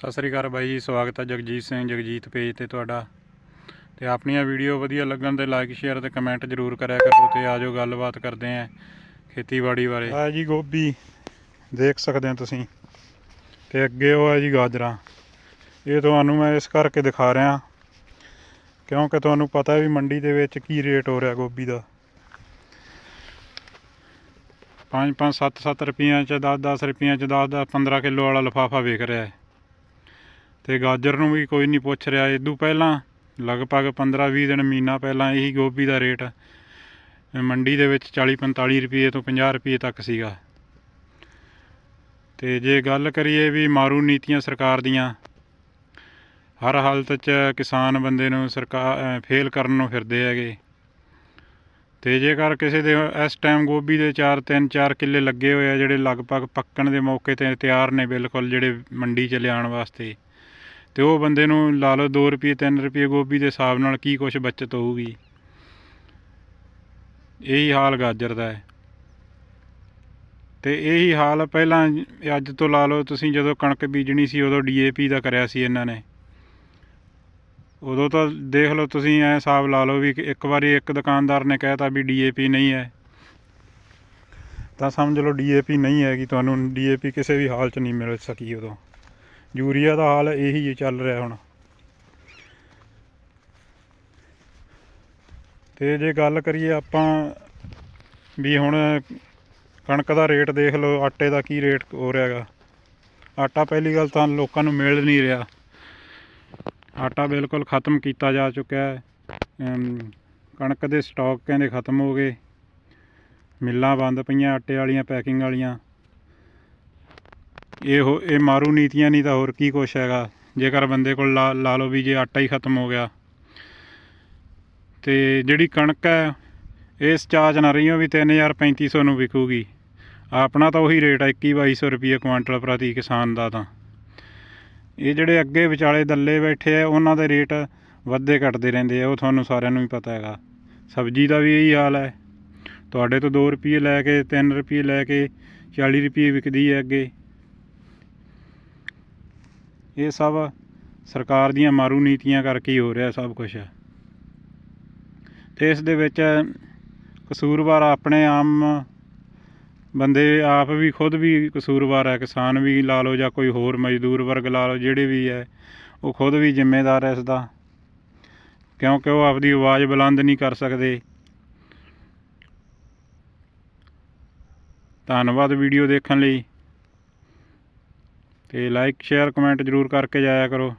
ਸਤਿ ਸ੍ਰੀ ਅਕਾਲ ਬਾਈ ਜੀ, ਸਵਾਗਤ ਹੈ ਜਗਜੀਤ ਸਿੰਘ, ਜਗਜੀਤ ਪੇਜ ਤੇ ਤੁਹਾਡਾ। ਤੇ ਆਪਣੀਆਂ ਵੀਡੀਓ ਵਧੀਆ ਲੱਗਣ ਤੇ ਲਾਈਕ ਸ਼ੇਅਰ ਤੇ ਕਮੈਂਟ ਜ਼ਰੂਰ ਕਰਿਆ ਕਰੋ ਤੇ ਆਜੋ ਗੱਲਬਾਤ ਕਰਦੇ ਆਂ ਖੇਤੀਬਾੜੀ ਬਾਰੇ। ਆ ਜੀ ਗੋਭੀ, ਦੇਖ ਸਕਦੇ ਹੋ ਤੁਸੀਂ। ਤੇ ਅੱਗੇ ਉਹ ਹੈ ਜੀ ਗਾਜਰਾਂ। ਇਹ ਤੁਹਾਨੂੰ ਮੈਂ ਇਸ ਕਰਕੇ ਦਿਖਾ ਰਿਹਾ, ਕਿਉਂਕਿ ਤੁਹਾਨੂੰ ਪਤਾ ਵੀ ਮੰਡੀ ਦੇ ਵਿੱਚ ਕੀ ਰੇਟ ਹੋ ਰਿਹਾ ਗੋਭੀ ਦਾ। 5 5 7 7 ਰੁਪਈਆਂ ਚ 10 10 ਰੁਪਈਆਂ ਚ 10 10 15 ਕਿਲੋ ਵਾਲਾ ਲਫਾਫਾ ਵੇਚ ਰਿਹਾ ਹੈ। ਤੇ ਗਾਜਰ ਨੂੰ ਵੀ ਕੋਈ ਨਹੀਂ ਪੁੱਛ ਰਿਹਾ। ਇਦੋਂ ਪਹਿਲਾਂ, ਲਗਭਗ 15-20 ਦਿਨ, ਮਹੀਨਾ ਪਹਿਲਾਂ ਇਹੀ ਗੋਭੀ ਦਾ ਰੇਟ ਮੰਡੀ ਦੇ ਵਿੱਚ 40-45 ਰੁਪਏ ਤੋਂ 50 ਰੁਪਏ ਤੱਕ ਸੀਗਾ। ਤੇ ਜੇ ਗੱਲ ਕਰੀਏ ਵੀ ਮਾਰੂ ਨੀਤੀਆਂ ਸਰਕਾਰ ਦੀਆਂ, ਹਰ ਹਾਲਤ 'ਚ ਕਿਸਾਨ ਬੰਦੇ ਨੂੰ ਸਰਕਾਰ ਫੇਲ ਕਰਨ ਨੂੰ ਫਿਰਦੇ ਹੈਗੇ। ਤੇ ਜੇਕਰ ਕਿਸੇ ਦੇ ਇਸ ਟਾਈਮ ਗੋਭੀ ਦੇ 4 3 4 ਕਿੱਲੇ ਲੱਗੇ ਹੋਏ ਆ, ਜਿਹੜੇ ਲਗਭਗ ਪੱਕਣ ਦੇ ਮੌਕੇ ਤੇ ਤਿਆਰ ਨੇ ਬਿਲਕੁਲ, ਜਿਹੜੇ ਮੰਡੀ 'ਚ ਲਿਆਉਣ ਵਾਸਤੇ ਤੇ ਉਹ ਬੰਦੇ ਨੂੰ ਲਾ ਲਓ 2 ਰੁਪਏ 3 ਰੁਪਏ ਗੋਭੀ ਦੇ ਹਿਸਾਬ ਨਾਲ ਕੀ ਕੁਛ ਬਚਤ ਹੋਊਗੀ। ਇਹੀ ਹਾਲ ਗਾਜਰ ਦਾ ਹੈ। ਤੇ ਇਹੀ ਹਾਲ ਪਹਿਲਾਂ ਅੱਜ ਤੋਂ ਲਾ ਲਓ, ਤੁਸੀਂ ਜਦੋਂ ਕਣਕ ਬੀਜਣੀ ਸੀ, ਉਦੋਂ ਡੀਏਪੀ ਦਾ ਕਰਿਆ ਸੀ ਇਹਨਾਂ ਨੇ। ਉਦੋਂ ਤਾਂ ਦੇਖ ਲਓ ਤੁਸੀਂ, ਐ ਹਿਸਾਬ ਲਾ ਲਓ ਵੀ ਇੱਕ ਵਾਰੀ ਇੱਕ ਦੁਕਾਨਦਾਰ ਨੇ ਕਹਿਤਾ ਵੀ ਡੀਏਪੀ ਨਹੀਂ ਹੈ। ਤਾਂ ਸਮਝ ਲਓ ਡੀਏਪੀ ਨਹੀਂ ਹੈਗੀ ਤੁਹਾਨੂੰ ਡੀਏਪੀ ਕਿਸੇ ਵੀ ਹਾਲ 'ਚ ਨਹੀਂ ਮਿਲ ਸਕੀ ਉਦੋਂ। ਯੂਰੀਆ ਦਾ ਹਾਲ ਇਹੀ ਚੱਲ ਰਿਹਾ ਹੁਣ। ਤੇ ਜੇ ਗੱਲ ਕਰੀਏ ਆਪਾਂ ਵੀ ਹੁਣ ਕਣਕ ਦਾ ਰੇਟ ਦੇਖ ਲਓ, ਆਟੇ ਦਾ ਕੀ ਰੇਟ ਹੋ ਰਿਹਾਗਾ ਆਟਾ ਪਹਿਲੀ ਗੱਲ ਤਾਂ ਲੋਕਾਂ ਨੂੰ ਮਿਲ ਨਹੀਂ ਰਿਹਾ। ਆਟਾ ਬਿਲਕੁਲ ਖਤਮ ਕੀਤਾ ਜਾ ਚੁੱਕਿਆ ਹੈ। ਕਣਕ ਦੇ ਸਟਾਕ ਕਹਿੰਦੇ ਖਤਮ ਹੋ ਗਏ। ਮਿੱਲਾਂ ਬੰਦ ਪਈਆਂ, ਆਟੇ ਵਾਲੀਆਂ ਪੈਕਿੰਗ ਵਾਲੀਆਂ। ਇਹ ਹੋ ਇਹ ਮਾਰੂ ਨੀਤੀਆਂ ਨਹੀਂ ਤਾਂ ਹੋਰ ਕੀ ਕੁਛ ਹੈਗਾ। ਜੇਕਰ ਬੰਦੇ ਕੋਲ ਲਾ ਲਾ ਲਓ ਵੀ ਜੇ ਆਟਾ ਹੀ ਖਤਮ ਹੋ ਗਿਆ। ਤੇ ਜਿਹੜੀ ਕਣਕ ਹੈ, ਇਸ ਚਾਚ ਨਾ ਰਹੀਓ ਵੀ 3000 3500 ਨੂੰ ਵਿਕੂਗੀ। ਆਪਣਾ ਤਾਂ ਉਹੀ ਰੇਟ ਹੈ 21 2200 ਰੁਪਏ ਕੁਆਂਟਲ ਪ੍ਰਤੀ ਕਿਸਾਨ ਦਾ ਤਾਂ। ਇਹ ਜਿਹੜੇ ਅੱਗੇ ਵਿਚਾਲੇ ਦੱਲੇ ਬੈਠੇ ਆ, ਉਹਨਾਂ ਦੇ ਰੇਟ ਵੱਧਦੇ ਘਟਦੇ ਰਹਿੰਦੇ ਆ, ਉਹ ਤੁਹਾਨੂੰ ਸਾਰਿਆਂ ਨੂੰ ਹੀ ਪਤਾ ਹੈਗਾ। ਸਬਜ਼ੀ ਦਾ ਵੀ ਇਹੀ ਹਾਲ ਹੈ। ਤੁਹਾਡੇ ਤੋਂ 2 ਰੁਪਏ ਲੈ ਕੇ 3 ਰੁਪਏ ਲੈ ਕੇ 40 ਰੁਪਏ ਵਿਕਦੀ ਹੈ ਅੱਗੇ। ਇਹ ਸਭ ਸਰਕਾਰ ਦੀਆਂ ਮਾਰੂ ਨੀਤੀਆਂ ਕਰਕੇ ਹੀ ਹੋ ਰਿਹਾ ਸਭ ਕੁਝ ਤੇ ਇਸ ਦੇ ਵਿੱਚ ਕਸੂਰਵਾਰ ਆਪਣੇ ਆਮ ਬੰਦੇ ਆਪ ਵੀ, ਖੁਦ ਵੀ ਕਸੂਰਵਾਰ ਹੈ। ਕਿਸਾਨ ਵੀ ਲਾ ਲਓ ਜਾਂ ਕੋਈ ਹੋਰ ਮਜ਼ਦੂਰ ਵਰਗ ਲਾ ਲਓ, ਜਿਹੜੇ ਵੀ ਹੈ, ਉਹ ਖੁਦ ਵੀ ਜ਼ਿੰਮੇਦਾਰ ਹੈ ਇਸ ਦਾ। ਕਿਉਂਕਿ ਉਹ ਆਪਦੀ ਆਵਾਜ਼ ਬੁਲੰਦ ਨਹੀਂ ਕਰ ਸਕਦੇ। ਧੰਨਵਾਦ ਵੀਡੀਓ ਦੇਖਣ ਲਈ। ਤੇ ਲਾਈਕ ਸ਼ੇਅਰ ਕਮੈਂਟ ਜ਼ਰੂਰ ਕਰਕੇ ਜਾਇਆ ਕਰੋ।